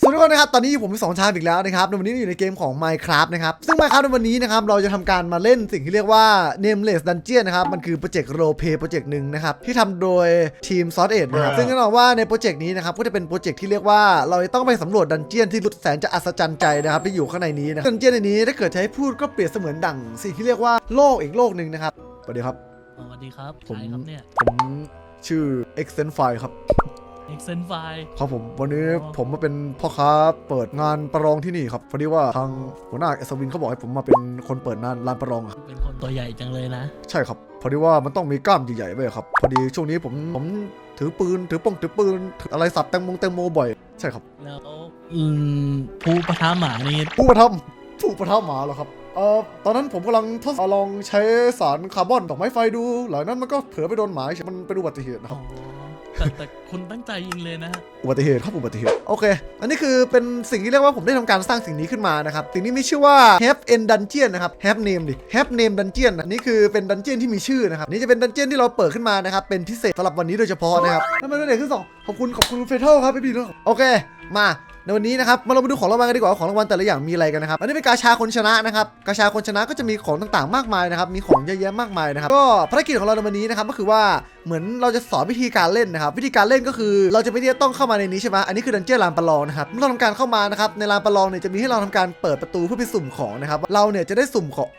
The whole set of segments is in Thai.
สวัสดีทุกคนนะครับ ตอนนี้ผมมีสองชามอีกแล้วนะครับในวันนี้อยู่ในเกมของ Minecraft นะครับ ซึ่ง Minecraft ในวันนี้นะครับ เราจะทำการมาเล่นสิ่งที่เรียกว่า Nameless Dungeon นะครับ มันคือโปรเจกต์ Role Play โปรเจกต์หนึ่งนะครับ ที่ทำโดยทีม s o u t 8นะครับ ซึ่งแน่นอนว่าในโปรเจกต์นี้นะครับ ก็จะเป็นโปรเจกต์ที่เรียกว่าเราจะต้องไปสำรวจดันเจียนที่สุดแสนจะอัศจรรย์ใจนะครับที่อยู่ข้างในนี้นะดันเจียนในนี้ถ้าเกิดจะให้พูดก็เปรียบเสมือนดั่งสิ่งที่เรียกว่าโลกอีกโลกหนึ่งนะครับสวัสดีครับ สวัสดีครับผม ใครครับเนี่ยผมชื่อ e x t e n f i ครับ เอ็กเซนไฟครับผมวันนี้อ๋อผมมาเป็นพ่อค้าเปิดงานประลองที่นี่ครับพอดีว่าทางหัวหน้าเอสวินเขาบอกให้ผมมาเป็นคนเปิดงานลานประลองอะเป็นคนตัวใหญ่จังเลยนะ ใช่ครับพอดีว่ามันต้องมีกล้ามใหญ่ๆไว้ครับพอดีช่วงนี้ผมผมถือปืนถือป้องถือปืนถืออะไรสับแตงโมงแตงโมบ่อย ใช่ครับ แล้วอืมผู้ประท้าหมานี่ผู้ประทับผู้ประทับหมาเหรอครับเอ่อตอนนั้นผมกำลังทดสอบลองใช้สารคาร์บอนดอกไม้ไฟดู หลังนั้นมันก็เผลอไปโดนหมาเฉยมันเป็นอุบัติเหตุนะคอ๋รัอบ แต่แต่คุณตั้งใจยิงเลยนะฮะ อุบัติเหตุครับอุบัติเหตุโอเค อันนี้คือเป็นสิ่งที่เรียกว่าผมได้ทำการสร้างสิ่งนี้ขึ้นมานะครับ สิ่งนี้มีชื่อว่า Have N Dungeon นะครับ Have Name ดิ Have Name Dungeon อันนี้คือเป็นดันเจียนที่มีชื่อนะครับ นี่จะเป็นดันเจียนที่เราเปิดขึ้นมานะครับ เป็นพิเศษสำหรับวันนี้โดยเฉพาะนะครับนั่นเป็นเด็กขึ้นสองขอบคุณขอบคุณเฟเทลครับพี่บีด้วยโอเค มา ในวันนี้นะครับมาเรามาดูของรางวัลกันดีกว่าว่าของรางวัลแต่ละอย่างมีอะไรกันนะครับอันนี้เป็นกาชาคนชนะนะครับกาชาคนชนะก็จะมีของต่างๆ มากมายนะครับมีของเยอะแยะมากมายนะครับก็ภารกิจของเราในวันนี้นะครับก็คือว่าเหมือนเราจะสอนวิธีการเล่นนะครับวิธีการเล่นก็คือเราจะไม่ได้ต้องเข้ามาในนี้ใช่ไหมอันนี้คือดันเจี้ยนลานประลองนะครับเมื่อเราทำการเข้ามานะครับในลานประลองเนี่ยจะมีให้เราทำการเปิดประตูเพื่อไปสุ่มของนะครับเราเนี่ยจะได้สุ่มของ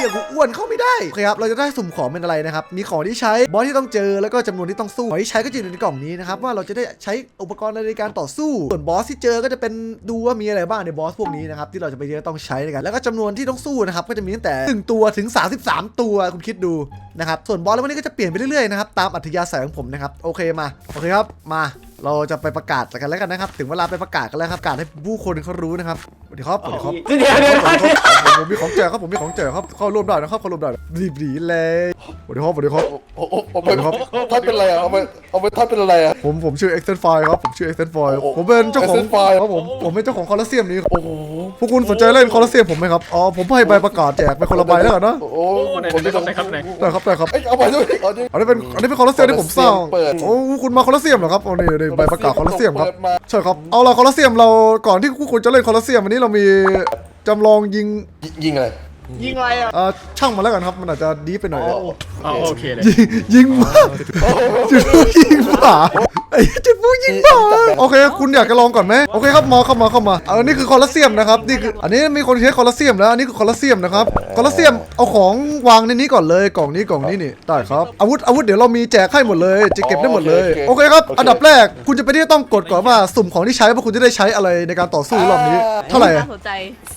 อย่ากูอ้วนเข้าไม่ได้โอเคครับเราจะได้สุ่มของเป็นอะไรนะครับมีของที่ใช้บอสที่ต้องเจอแล้วก็จำนวนที่ต้องสู้ของที่ใช้ก็จะอยู่ในกล่องนี้นะครับว่าเราจะได้ใช้อุปกรณ์อะไรในการต่อสู้ส่วนบอสที่เจอก็จะเป็นดูว่ามีอะไรบ้างในบอสพวกนี้นะครับที่เราจะไปเจอต้องใช้ในกันแล้วก็จำนวนที่ต้องสู้นะครับก็จะมีตั้งแต่ 1 ตัวถึง 33 ตัวคุณคิดดูนะครับส่วนบอสแล้ววันนี้ก็จะเปลี่ยนไปเรื่อยๆนะครับตามอัธยาศัยของผมนะครับโอเคมาโอเคครับมาเราจะไปประกาศกันแล้วกันนะครับ ถึงเวลาไปประกาศกันแล้วครับประกาศให้ผู้คนเขารู้นะครับสวัสดีครับสวัสดีครับเดี๋ยวเดี๋ยวผมผมมีของแจกครับผมมีของแจกครับเข้ารวมได้นะครับข้าร่วมได้รีบหนีเลยสวัสดีครับสวัสดีครับ โอ้โหเอาไปท่านเป็นอะไรอะเอาไปเอาไปท่านเป็นอะไรอะ ผมผมชื่อ Extend f i ครับผมชื่อ Extend f i โอ้โหผมเป็นเจ้าของ Extend File ครับผมผมเป็นเจ้าของคอลเซียมนี้ครับโอ้โหพวกคุณสนใจเล่นคอลเซียมผมไหมครับอ๋อผมให้ใบประกาศแจกไปคนละใบแล้วกันนะโอ้โหผมจะต้องครับไหน ได้ครับได้ครับเอ้ยเอาไปด้วยเอาดิอันนี้เป็นอันนี้เป็นคอลเซียมที่ผมสร้างเปิด โอ้คุณมาคอลเซียมเหรอครับโอ้นี่นี่ใบประกาศคอลเซียมครับเปิดาใช่ครับ เอาละคอลเซียมเราก่อนที่พวกคุณจะเล่นคอลเซียมวันนี้เรามีจำลองยิงยิงอะไร ยิงอะไรอะเอ่อช่างมาแล้วกันครับ มันอาจจะดีไปหน่อย อ๋อโอเคเลย ยิงยิงหมาจุดผู้ยิงหมาไอ้จุดผู้ยิงหมาโอเค คุณอยากจะลองก่อนไหมโอเคครับมาเข้ามาเข้ามาอันนี้คือคอลเซียมนะครับนี่คืออันนี้มีคนใช้คอลเซียมแล้วอันนี้คือคอลเซียมนะครับคอลเซียมเอาของวางในนี้ก่อนเลยกล่องนี้กล่องนี้นี่ได้ครับอาวุธอาวุธเดี๋ยวเรามีแจกให้หมดเลย จะเก็บได้หมดเลยโอเคครับอันดับแรกคุณจะไปที่ต้องกดก่อนว่าสุ่มของที่ใช้ว่าคุณจะได้ใช้อะไรในการต่อสู้รอบนี้ เท่าไหร่น่าสนใจ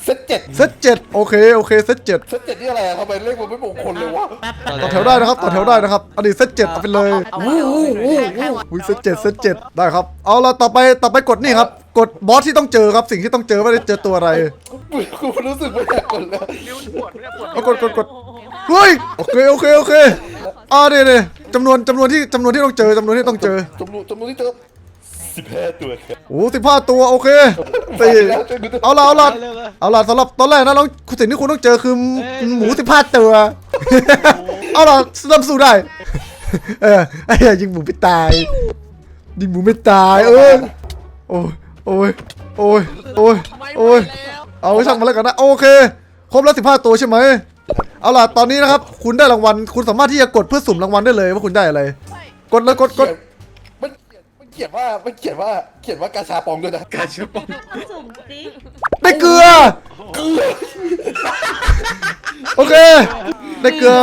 เซตเจ็ดเซตเจ็ดโอเคโอเคเซตเจ็ดเซตเจ็ดนี่อะไรอะทำไมเลขมันไม่มงคลเลยวะแป๊บแป๊บต่อแถวได้นะครับต่อแถวได้นะครับอันนี้เซตเจ็ดเอาไปเลยเอาไปเอาไปแค่หมดอุ้ยเซตเจ็ดเซตเจ็ดได้ครับเอาละต่อไปต่อไปกดนี่ครับ กดบอสที่ต้องเจอครับสิ่งที่ต้องเจอว่าได้เจอตัวอะไรกูกูรู้สึกไม่อยากกดแล้วเอากดกดกดเฮ้ยโอเคโอเคโอเคอ่าเดี๋ยวเดี๋ยวจำนวนจำนวนที่จำนวนที่ต้องเจอจำนวนที่ต้องเจอจำนวนจำนวนที่เจอ สิบห้าตัวครับโอ้สิบห้าตัวโอเคสี่เอาละเอาละเอาละสำหรับตอนแรกนะน้องสิ่งที่คุณต้องเจอคือหมูสิบห้าตัว เอาละสนับสู้ได้ เออไอ้เหี้ยยิงหมูไม่ตายยิงหมูไม่ตายเออโอ้ยโอ้ยโอ้ยโอ้ยโอ้ยเอาช่างมาแล้วกันนะโอเคครบแล้วสิบห้าตัวใช่ไหมเอาล่ะตอนนี้นะครับ คุณได้รางวัล คุณสามารถที่จะกดเพื่อสุ่มรางวัลได้เลยว่าคุณได้อะไร กดเลยกดกดมันมัน เขียนว่ามันเขียนว่าเขียนว่ากาชาปองด้วยนะการเชื่อปองสุ่มสิได้เกลือ โอเค ได้เกลือ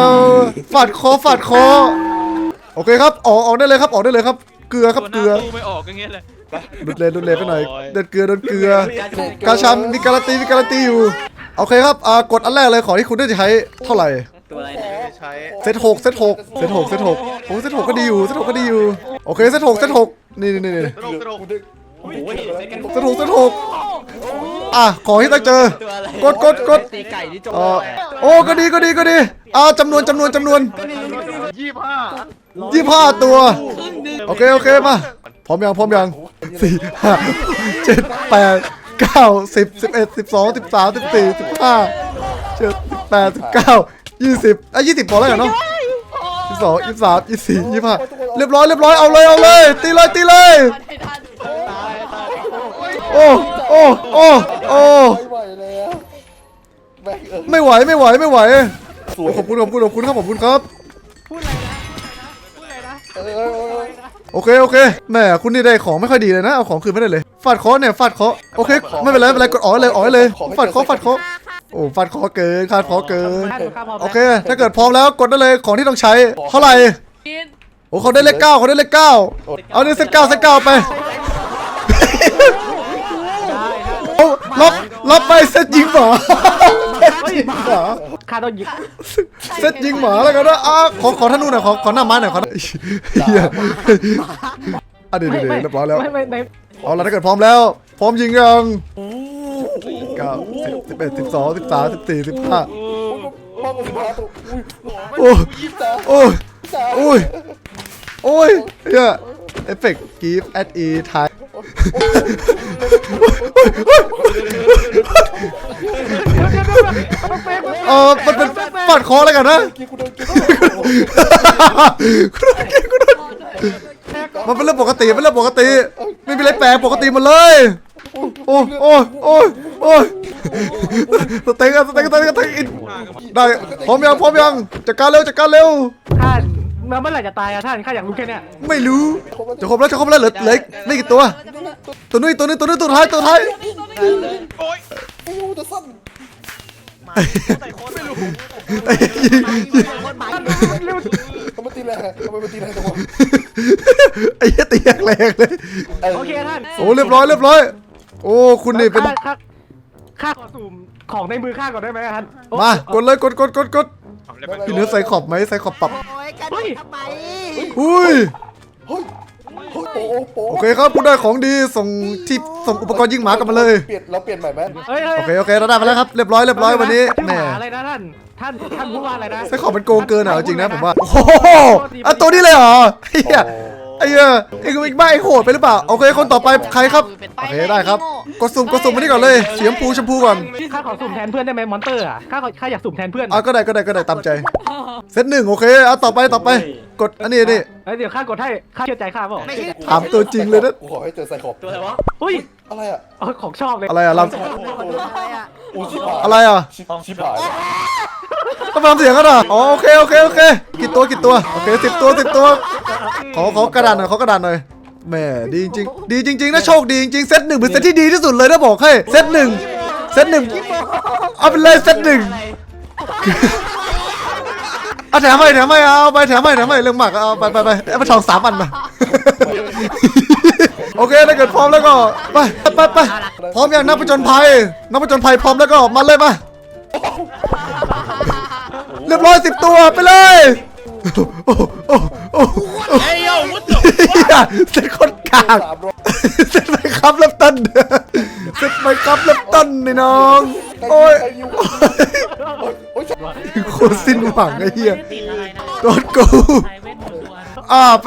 ฝาดคอฝาดคอ โอเคครับ ออกออกได้เลยครับ ออกได้เลยครับ เกลือครับ เกลือตู้ไม่ออกอย่างเงี้ยเลยดุดเลยดุดเลยไปหน่อย เด็ดเกลือเด็ดเกลือ กาชามมีการันตีมีการันตีอยู่ โอเคครับ อ่า กดอันแรกเลย ขอที่คุณได้ใช้เท่าไหร่ ตัวอะไรเนี่ยใช้เซตหกเซตหกเซตหกเซตหกโอ้เซตหกก็ดีอยู่เซตหกก็ดีอยู่โอเคเซตหกเซตหกนี่นี่นี่นี่ตลกตลกกูได้โอ้ยเซตหกเซตหกอะของที่ต้องเจอกดกดกดตีไก่ที่จงเอ่อโอ้ก็ดีก็ดีก็ดีอ่าจำนวนจำนวนจำนวนยี่ห้ายี่ห้าตัว โอเคโอเคมาพร้อมยังพร้อมยังสี่ห้าเจ็ดแปดเก้าสิบสิบเอ็ดสิบสองสิบสามสิบสี่สิบห้าเจ็ดสิบแปดสิบเก้า ยี่สิบอะยี่สิบพอแล้วกันเนาะยี่สิบสองยี่สิบสามยี่สิบสี่ยี่สิบห้าเรียบร้อยเรียบร้อยเอาเลยเอาเลยตีเลยตีเลยไม่ทันโอ้จ่ายโอ้โอ้ไม่ไหวแล้วแม่งเออไม่ไหวไม่ไหวไม่ไหวสวยขอบคุณขอบคุณขอบคุณครับขอบคุณครับเออเออเออโอเคโอเคแหม่คุณนี่ได้ของไม่ค่อยดีเลยนะเอาของคืนไม่ได้เลยฟาดเคอเนี่ยฟาดเคอโอเคไม่เป็นไรไม่เป็นไรกดอ๋อเลยอ๋อเลยฟาดเคอฟาดเคอ โอ้ฟาดเคอเกินฟาดเคอเกิน โอเค ถ้าเกิดพร้อมแล้วกดได้เลยของที่ต้องใช้ เท่าไหร่ โอ้เขาได้เลขเก้าเขาได้เลขเก้าเอาเนี่ยเซตเก้าเซตเก้าไปเอารับรับไปเซตยิงหมาเซตยิงหมาข้าต้องหยิบเซตยิงหมาแล้วกันนะอะขอขอท่านนู่นหน่อยขอขอหน้าไม้หน่อยขอเฮียอะเดี๋ยวเดี๋ยวเดี๋ยวเรียบร้อยแล้วไม่ไม่ไม่เอาละถ้าเกิดพร้อมแล้ว พร้อมยิงยัง เก้าสิบสิบเอ็ดสิบสองสิบสามสิบสี่สิบห้าพ่อกูสิบห้าตัวอุ้ยโอ้ยี่สิบสามโอ้ยโอ้ยโอ้ยเฮียเอฟเฟกต์กีฟแอดอีไทยเออมันเป็นปัดคอแล้วกันนะกินกูโดนกินมันเป็นเรื่องปกติเป็นเรื่องปกติ ไม่มีอะไรแปลกปกติหมดเลย โอ้โอ้โอ้โอ้ยสเต็กอะสเต็กสเต็กสเต็กอินได้พร้อมยังพร้อมยังจัดการเร็วจัดการเร็วข้าเมื่อไหร่จะตายอะท่านข้าอยากรู้แค่เนี้ยไม่รู้จะครบแล้วจะครบแล้วเหลือเหลืออีกไม่กี่ตัวตัวนู้นตัวนี้ตัวนี้ตัวท้ายตัวท้ายโอ้ยจะสั้นไอ้ยิงยิงทำไมตีแรงทำไมมันตีแรงจังวะไอ้เหี้ยตีอย่างแรงเลยโอเคท่านโอ้เรียบร้อยเรียบร้อย โอ้คุณนี่เป็น ข้าข้าข้าขอสุ่มของในมือข้าก่อนได้ไหมท่านโอ้มากดเลยกดกดกดกดพี่เนื้อใส่ขอบไหมใส่ขอบปรับโอ้ยกระโดดทำไมอุ้ยเฮ้ยเฮ้ยโอ้โหโอ้โอเคครับคุณได้ของดีส่งที่ส่งอุปกรณ์ยิงหมากลับมาเลยเปลี่ยนเราเปลี่ยนใหม่ไหมเฮ้ยเฮ้ยโอเคโอเคเราได้มาแล้วครับเรียบร้อยเรียบร้อยวันนี้ชื่อแหหม่มาอะไรนะท่าน ท่านท่านพูดว่าอะไรนะใส่ขอบเป็นโกงเกินอะเอาจริงนะผมว่าโอ้โหอะตัวนี้เลยเหรอเฮีย ไอ้เหี้ยไอ้กูอีกบ้าไอ้โหดไปหรือเปล่าโอเคคนต่อไปใครครับโอเคได้ครับกดสุ่มกดสุ่มมานี่ก่อนเลยสีชมพูชมพูก่อนข้าขอสุ่มแทนเพื่อนได้ไหมมอนเตอร์อะข้าขอข้าอยากสุ่มแทนเพื่อนอะก็ได้ก็ได้ก็ได้ตามใจเซตหนึ่งโอเคอะต่อไปต่อไป กดอันนี้นี่เฮ้ยเดี๋ยวข้ากดให้ข้าเชื่อใจข้าเปล่าไม่ใช่ถามตัวจริงเลยนะกูขอให้เจอไซคอบตัวอะไรวะอุ้ยอะไรอะเออของชอบเลยอะไรอะเราอะไรอะโอ้ชิบหาย อะไรอะชิบชิบหายทำไมทำเสียงกันอะอ๋อโอเคโอเคโอเคกี่ตัวกี่ตัวโอเคสิบตัวสิบตัวขอขอกระดานหน่อยขอกระดานหน่อยแหม่ดีจริงดีจริงๆนะโชคดีจริงๆเซตหนึ่งเป็นเซตที่ดีที่สุดเลยนะบอกให้เซตหนึ่งเซตหนึ่งเอาไปเลยเซตหนึ่งเอาแถมไปแถมไปเอาไปแถมไปแถมไปเรื่องหมากเอาไปไปไปเอาไปทองสามอันมาโอเคถ้าเกิดพร้อมแล้วก็ไปไปไปพร้อมอยังนักผจญภัยนักผจญภัยพร้อมแล้วก็มาเลยมา เรียบร้อยสิบตัวไปเลยโอ้โหโอ้โหโอ้โหเอ้ยโย่วุ้นเหี้ยเสร็จคนกลางสามร้อยเสร็จไปครับเริ่มต้นเสร็จไปครับเริ่มต้นนี่น้องโอ้ยไยูโอ้ยโคตรสิ้นหวังไอ้เหี้ยติดอะไรนะโดนกูไทยเวทมนต์ตัวอ่าไป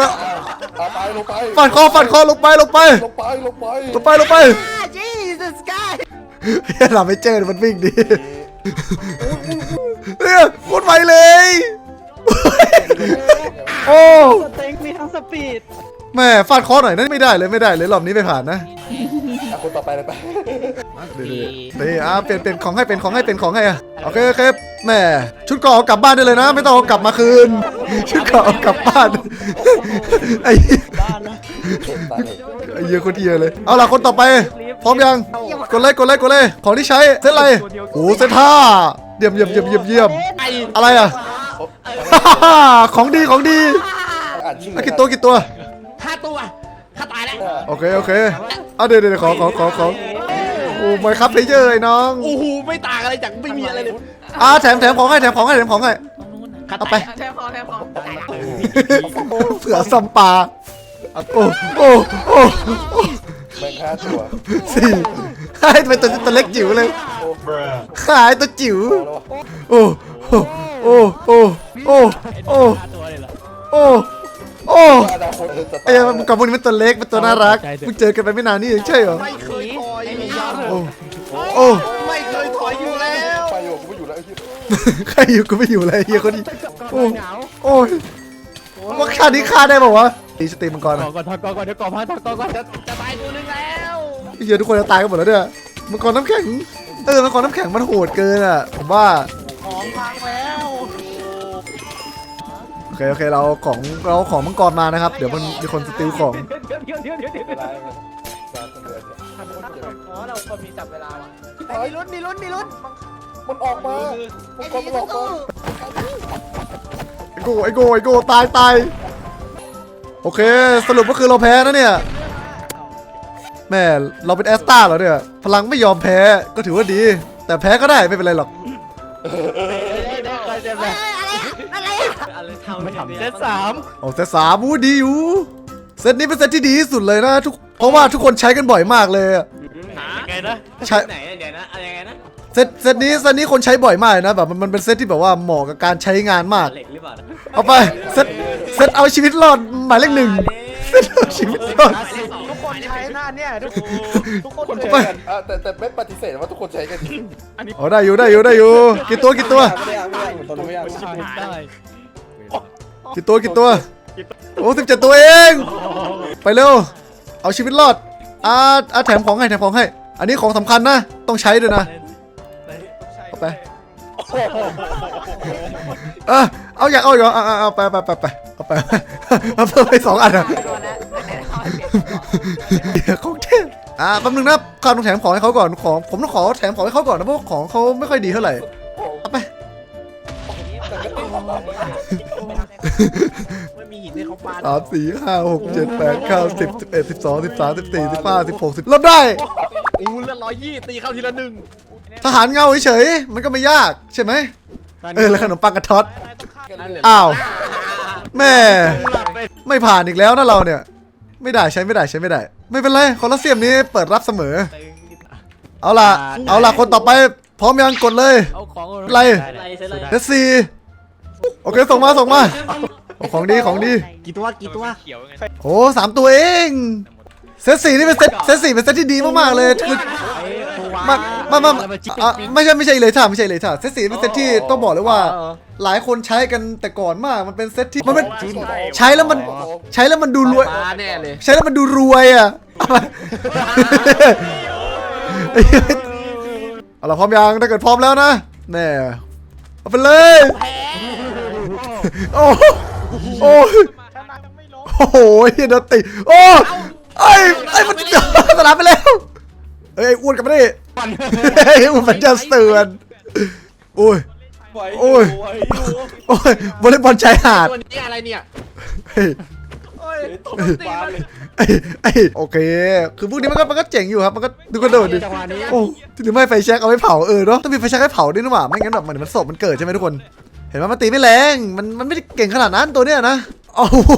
เอาไปลงไปฟันคอฟันคอลงไปลงไปลงไปลงไปลงไปลงไปจีสสกายเฮียเราไม่เจอมันวิ่งดี เนี่ยโคตรไวเลย โอ้สเต็งมีทั้งสปีดแม่ฟาดคอหน่อยนั่นไม่ได้เลยไม่ได้เลยรอบนี้ไม่ผ่านนะอะคนต่อไปเลยไปนี่อะเปลี่ยนเปลี่ยนของให้เป็นของให้เป็นของให้อะโอเคโอเคแม่ชุดเกราะเอากลับบ้านได้เลยนะ ไม่ต้องเอากลับมาคืน ชุดเกราะเอากลับบ้านไอ้เหี้ยเห็นตาเลยไอ้เหี้ยคนเหี้ยเลยเอาล่ะคนต่อไป พร้อมยังกดเลยกดเลยกดเลยของที่ใช้เซตอะไรโอ้เซตห้าเยี่ยมเยี่ยมเยี่ยมเยี่ยมเยี่ยมอะไรอะ ของดีของดีอ่านชื่ออะกี่ตัวกี่ตัวห้าตัวข้าตายแล้วโอเคโอเคเอาเดี๋ยวเดี๋ยวขอขอขอขอโอ้ไม่ครับเพลเยอร์ไอ้น้องโอ้โหไม่ต่างอะไรจากไม่มีอะไรเลยอ่าแถมแถมของให้แถมของให้แถมของให้ตรงนู้นนะเอาไปแทบพอแทบพอตายแล้วเสือซัมปลาโอ้โอ้โอ้โอ้แบ่งห้าตัวสี่ให้เป็นตัวตัวเล็กจิ๋วเลย โอ้หายตัวจิ๋วแล้ววะโอ้โอ้โอ้โอ้โอ้ห้าตัวเลยเหรอโอ้โอ้อนาคตจะไอ้ยังกับพวกนี้เป็นตัวเล็กเป็นตัวน่ารักเพิ่งเจอกันไปไม่นานนี่เองใช่เหรอไม่เคยถอยโอ้โอ้ไม่เคยถอยอยู่แล้วไปอยู่กูไม่อยู่แล้วไอ้เหี้ยใครอยู่กูไม่อยู่เลยเฮียคนนี้โอ้เหงาโอ้ยว่าค่านี้ค่าได้ป่าวะตีสตรีมมังกรก่อะอนก่อนก่อนก่อนเดี๋ยวก่อนพักก่อนก่อนจะจะตายตัวนึงแล้วเฮียทุกคนจะตายกันหมดแล้วเนี่ยมังกรน้ำแข็ง เออมังกรน้ำแข็งมันโหดเกินอะ ผมว่า ของพังแล้วโอเคโอเคเราเอาของเราเอาของมังกรมานะครับ เดี๋ยวมันมีคนสติลของเดี๋ยวเดี๋ยวเดี๋ยวเดี๋ยวเดี๋ยวเวลาการเดือดอ๋อเราคนมีจับเวลาว่ะมีลุ้นมีลุ้นมีลุ้นมันออกมามันก็มันออกมาไอโกไอโกไอโกตายตายโอเค สรุปก็คือเราแพ้นะเนี่ย แม่เราเป็นแอสตาเหรอเนี่ย พลังไม่ยอมแพ้ก็ถือว่าดี แต่แพ้ก็ได้ไม่เป็นไรหรอกเซตสามโอ้เซตสามอู้ดีอยู่ เซตนี้เป็นเซตที่ดีที่สุดเลยนะทุก เพราะว่าทุกคนใช้กันบ่อยมากเลยอะไงนะใช้ไหนเดี๋ยวนะอะไรไงนะเซตเซตนี้เซตนี้คนใช้บ่อยมากเลยนะแบบมันมันเป็นเซตที่แบบว่าเหมาะกับการใช้งานมาก เหล็กหรือเปล่าเอาไป เซตเซตเอาชีวิตรอดหมายเลขหนึ่งเซตเอาชีวิตรอด ทุกคนใช้หน้าเนี่ยทุกทุกคนใช้กันอะแต่แต่ไม่ปฏิเสธว่าทุกคนใช้กันจริงโอ้ได้อยู่ได้อยู่ได้อยู่กี่ตัวกี่ตัวไม่ได้ไม่ได้ตอนนี้ไม่ได้ได้กี่ตัวกี่ตัวโอ้สิบเจ็ดตัวเอง ไปเร็ว เอาชีวิตรอดอ่าอ่าแถมของให้แถมของให้ อันนี้ของสำคัญนะ ต้องใช้ด้วยนะเอาไปเออเอาอยากเอาอีกเหรอเอาเอาเอาไปไปไปไปเอาไปเอาเพิ่มไปสองอันอะ โดนแล้วตั้งแต่เขาเปลี่ยนเดี๋ยวของเทพอ่าแป๊บนึงนะข้าต้องแถมของให้เขาก่อนของ ผมต้องขอแถมของให้เขาก่อนนะเพราะว่าของเขาไม่ค่อยดีเท่าไหร่เอาไป ไม่มีหินให้เขาปาสามสี่ห้าหกเจ็ดแปดเก้าสิบสิบเอ็ดสิบสองสิบสามสิบสี่สิบห้าสิบหกสิบลดได้ อู้เลือดร้อยยี่ตีเข้าทีละหนึ่งทหารเงาเฉยๆมันก็ไม่ยากใช่ไหมเออแล้วขนมปังกระท็อตอ้าวแม่ไม่ผ่านอีกแล้วนะเราเนี่ย ไม่ได้ใช้ไม่ได้ใช้ไม่ได้ ไม่เป็นไรคอลอสเซียมนี้เปิดรับเสมอ เอาล่ะ เอาล่ะคนต่อไปพร้อมยังกดเลย เอาของไรอะไรเสร็จเลยเดซีโอเคส่งมาส่งมาโอ้ของดีของดีกี่ตัวกี่ตัวโอ้สามตัวเองเซตสี่นี่เป็นเซตเซตสี่เป็นเซตที่ดีมากๆเลยคือ มามามาอะไม่ใช่ไม่ใช่เลยท่าไม่ใช่เลยท่าเซตสี่เป็นเซตที่ต้องบอกเลยว่า หลายคนใช้กันแต่ก่อนมากมันเป็นเซตที่มันเป็นใช้แล้วมันใช้แล้วมันดูรวยปาแน่เลยใช้แล้วมันดูรวยอะเอาละพร้อมยังถ้าเกิดพร้อมแล้วนะแน่เอาไปเลยโอ้โอ้โอ้โหเฮียโดนตีโอ้ไอ้ไอ้มันสลามไปแล้ว เอ้ยอ้วนกลับมาดิเฮ้ยอ้วนมันจะเสือนโอ้ยโอ้ยโอ้ยบอลเลย์บอลชายหาดตัวนี้อะไรเนี่ยเฮ้ยไอ้ไอ้โอเค คือพวกนี้มันก็มันก็เจ๋งอยู่ครับ มันก็ดูกระโดดดิ จังหวะนี้โอ้ถึงไม่ไฟแช็กเอาไว้เผาเออเนาะ ต้องมีไฟแช็กให้เผาด้วยนะหว่า ไม่งั้นแบบมันมันศพมันเกิดใช่ไหมทุกคน เห็นว่ามันตีไม่แรง มันมันไม่ได้เก่งขนาดนั้นตัวเนี้ยนะ โอ้โห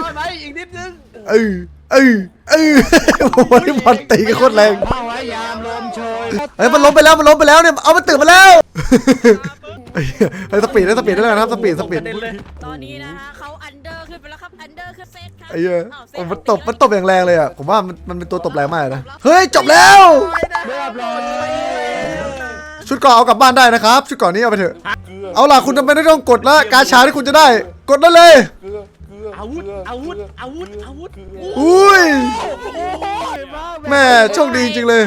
ต่อยไปอีกนิดนึงเออเออเออโอ้โหนี่บอลตีกันโคตรแรงเอาไว้ ยามลมโชยเฮ้ยมันล้มไปแล้วมันล้มไปแล้วเนี่ยเอามันตื่นมาแล้วเฮ้ยเฮ้ยสปีดได้สปีดได้แล้วนะครับสปีดสปีดตอนนี้นะฮะเขาอันเดอร์ขึ้นไปแล้วครับอันเดอร์ขึ้นเซตครับไอ้เหี้ยอ้าวเซโอ้ตมันตบมันตบอย่างแรงเลยอะผมว่ามันมันเป็นตัวตบแรงมากเลยนะเฮ้ยจบแล้ว เรียบร้อยชุดเก่อนเอากลับบ้านได้นะครับ ชุดเก่อนนี้เอาไปเถอะเอาล่ะคุณจำเป็นต้องกดละกาชาที่คุณจะได้ กดได้เลยเกลื อเกลืออาวุธอาวุธอาวุธอาวุธอุ้ยแม่โชคดีจริงๆเลย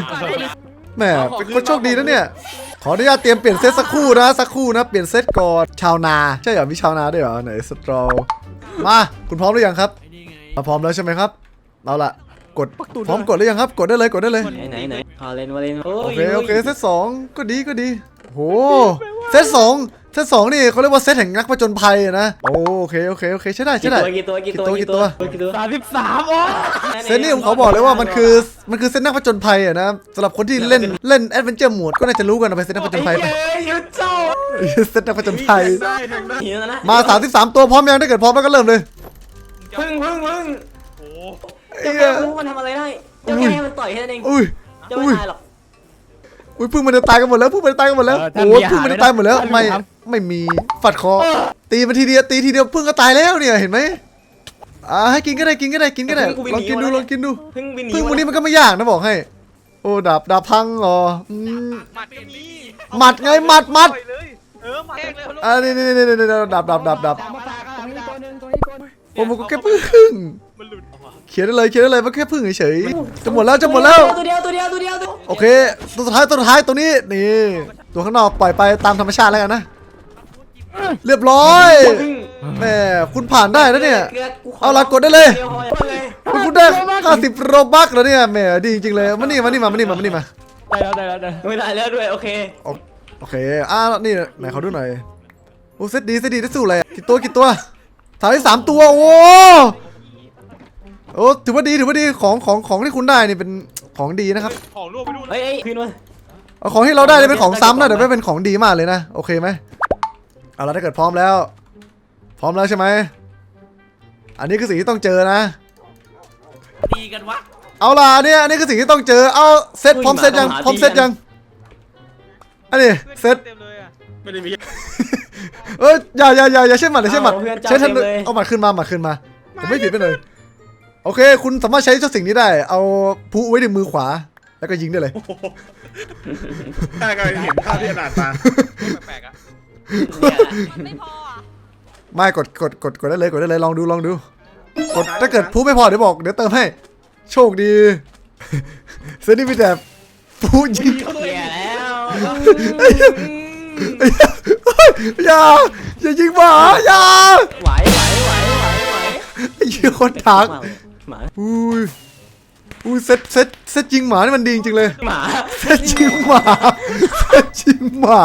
แม่เป็นคนโชคดีนะเนี่ย ขออนุญาตเตรียมเปลี่ยนเซตสักครู่นะสักครู่นะเปลี่ยนเซตก่อนชาวนาใช่เหรอมีชาวนาด้วยเหรอไหนสตรอมาคุณพร้อมหรือยังครับมาพร้อมแล้วใช่ไหมครับเอาล่ะกดพร้อมกดหรือยังครับ กดได้เลยกดได้เลยไหนไหนไหนพาเลนวาเลนโอเคโอเคเซตสองก็ดีก็ดีโหเซตสอง เซตสองนี่เขาเรียกว่าเซตแห่งนักผจญภัยอะนะโอเคโอเคโอเคใช่ได้กี่ใช่ได้ตัวกี่ตัวกี่ตัวกี่ตัวกี่ตัวสามสิบสามโอ้เซตนี่ผมขอบอกเลยว่ามันคือมันคือเซตนักผจญภัยอะนะสำหรับคนที่เล่นเล่นแอดเวนเจอร์โหมดก็น่าจะรู้กันเอาไปเซตนักผจญภัยไปยุดเจ้าเซตนักผจญภัยได้ทั้งนั้นหิวแล้วนะมา33ตัวพร้อมยังถ้าเกิดพร้อมแล้วก็เริ่มเลยพึ่งพึ่งพึ่งเอ้เจ้ายแค่รู้มันทำอะไรได้เจ้าแค่ให้มันต่อยแค่นั้นเองอุ้ยเจ้าไม่อุ้ยตายหรอกอุ้ยพึ่งมันจะตายกันหมดแล้วพึ่งมันจะตายกันหมดแล้วโอ้ยพึ่งมันจะตายหมดแล้วไม่ ไม่มีฝัดคอ ตีมันทีเดียวตีทีเดียวพึ่งก็ตายแล้วเนี่ยเห็นไหมอ่าให้กินก็ได้กินก็ได้กินก็ได้ลองกินดูลองกินดูพึ่งบินหนีพึ่งวันนี้มันก็ไม่ยากนะบอกให้ โอ้ดาบดาบพังเหรออืมหมัดไงหมัดหมัดอ่านี่นี่นี่นี่นี่ดาบดาบดาบดาบตรงนี้ตัวหนึงตัวนี้ตัวหนึงโอ้มันก็แค่พึ่งเขียนได้เลยเขียนได้เลยมันแค่พึ่งเฉยๆจะหมดแล้วจะหมดแล้วตัวเดียวตัวเดียวตัวเดียวตัวเดียวโอเคตัวสุดท้ายตัวสุดท้ายตัวนี้นี่ตัวข้างนอกปล่อยไปตามธรรมชาติแล้วกันนะ เรียบร้อยพึ่งแหม่คุณผ่านได้แล้วเนี่ยกลืกูขเอาละกดได้เลยดีวพอเลย คุณคุณได้50โรบักแล้วเนี่ยแหม่ดีจริงๆเลยมานี่มานี่มามานี่มามานี่มาได้แล้วได้แล้วได้แล้วไม่ได้แล้วด้วยโอเคโอโอเคอ่านี่ไหนเขาดูหน่อยโอ้เซตดีเซตดีได้สู้อะไรอะกี่ตัวกี่ตัวถ่ายได้สามตัวโอ้โอ้ถือว่าดีถือว่าดีของของของที่คุณได้นี่เป็นของดีนะครับของร่วงไปดูนเฮ้ยเฮ้ยขึ้นมาเอาของที่เราได้เนี่ยเป็นของซ้ำนะแต่ไม่เป็นของดีมากเลยนะโอเคไหม เอาละถ้าเกิดพร้อมแล้ว พร้อมแล้วใช่ไหม อันนี้คือสิ่งที่ต้องเจอนะ ดีกันวะ เอาล่ะเนี่ยอันนี้คือสิ่งที่ต้องเจอ เอาเซตพร้อมเซตยังพร้อมเซตยัง อันนี้เซตเต็มเลยอะไม่ได้มีเอ้ยอย่าอย่าอย่าอย่าใช่หมัดอย่าใช่หมัดเอาเพื่อนจับใช้ทันเต็มเลย เอาหมัดขึ้นมาหมัดขึ้นมาผมไม่ผิดไปเลยโอเค คุณสามารถใช้เจ้าสิ่งนี้ได้ เอาผู้ไว้ในมือขวา แล้วก็ยิงได้เลยถ้าก็เห็นภาพที่ขนาดตาแปลกๆอะเนี่ย ไม่พออะไม่กดกดกดกดได้เลยกดได้เลยลองดูลองดูกดถ้าเกิดผู้ไม่พอเดี๋ยวบอกเดี๋ยวเติมให้โชคดีเซนี่มีแต่ผู้ยิงเหี้ยแล้วอย่าอย่ายิงหมาอย่าไหวไหวไหวไหวไหวไอ้เหี้ยคนถักหมาอุ้ยอุ้ยเซตเซตเซตยิงหมานี่มันดีจริงเลยหมาเซตยิงหมาเซตยิงหมา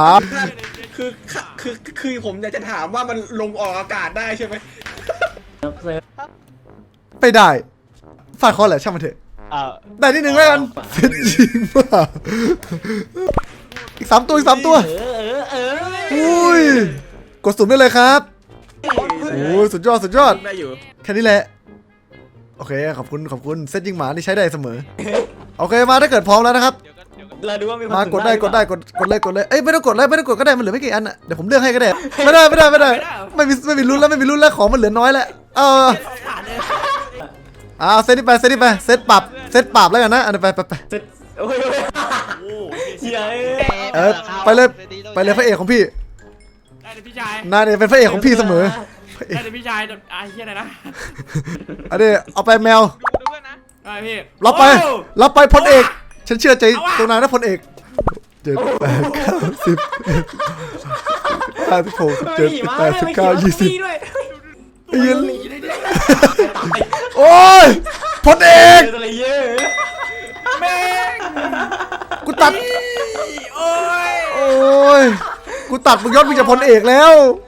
คือคือคือผมอยากจะถามว่ามันลงออกอากาศได้ใช่ไหมไปได้ฝากคอแหละช่างมันเถอะ อ่าได้นิดนึงแล้วกันเซตยิงหมาอีกสามตัวอีกสามตัว เออเออเอออุ้ย กดสุ่มได้เลยครับ โอ้ยสุดยอดสุดยอด ได้อยู่แค่นี้แหละ โอเค ขอบคุณ ขอบคุณ เซตยิงหมานี่ใช้ได้เสมอ โอเค มาถ้าเกิดพร้อมแล้วนะครับ เดี๋ยวก็เดี๋ยวก็เราดูว่ามีคนมากดได้ถึงกดได้กดกดเลยกดเลยเอ้ยไม่ต้องกดเลยไม่ต้องกดก็ได้มันเหลือไม่กี่อันอะเดี๋ยวผมเลือกให้ก็ได้ไม่ได้ไม่ได้ไม่ได้ไม่มีไม่มีลุ้นแล้วไม่มีลุ้นแล้วของมันเหลือน้อยแล้วเออเอาเซตนี่ไปเซตนี่ไปเซตปรับเซตปรับแล้วกันนะอันนี้ไปไปไปเสร็จโอ้ยโอ้ยโอ้โหเหี้ยเออไปเลยไปเลยพระเอกของพี่ได้เลยพี่ชายนายเนี่ยเป็นพระเอกของพี่เสมอได้เลยพี่ชายอะเฮียอะไรนะอันนี้เอาไปแมวดูดูเพื่อนนะได้พี่รับไปโอ้รับไปพลเอก ฉันเชื่อใจตัวนายนะพลเอกเจ็ดแปดเก้าสิบห้าสิบหกสิบเจ็ดสิบแปดสิบเก้ายี่สิบด้วยไอ้เหี้ยโอ้ยพลเอกเจออะไรเยอะแม่งกูตัดโอ้ยโอ้ย กูตัดมึงยศมึงจะพลเอกแล้วโ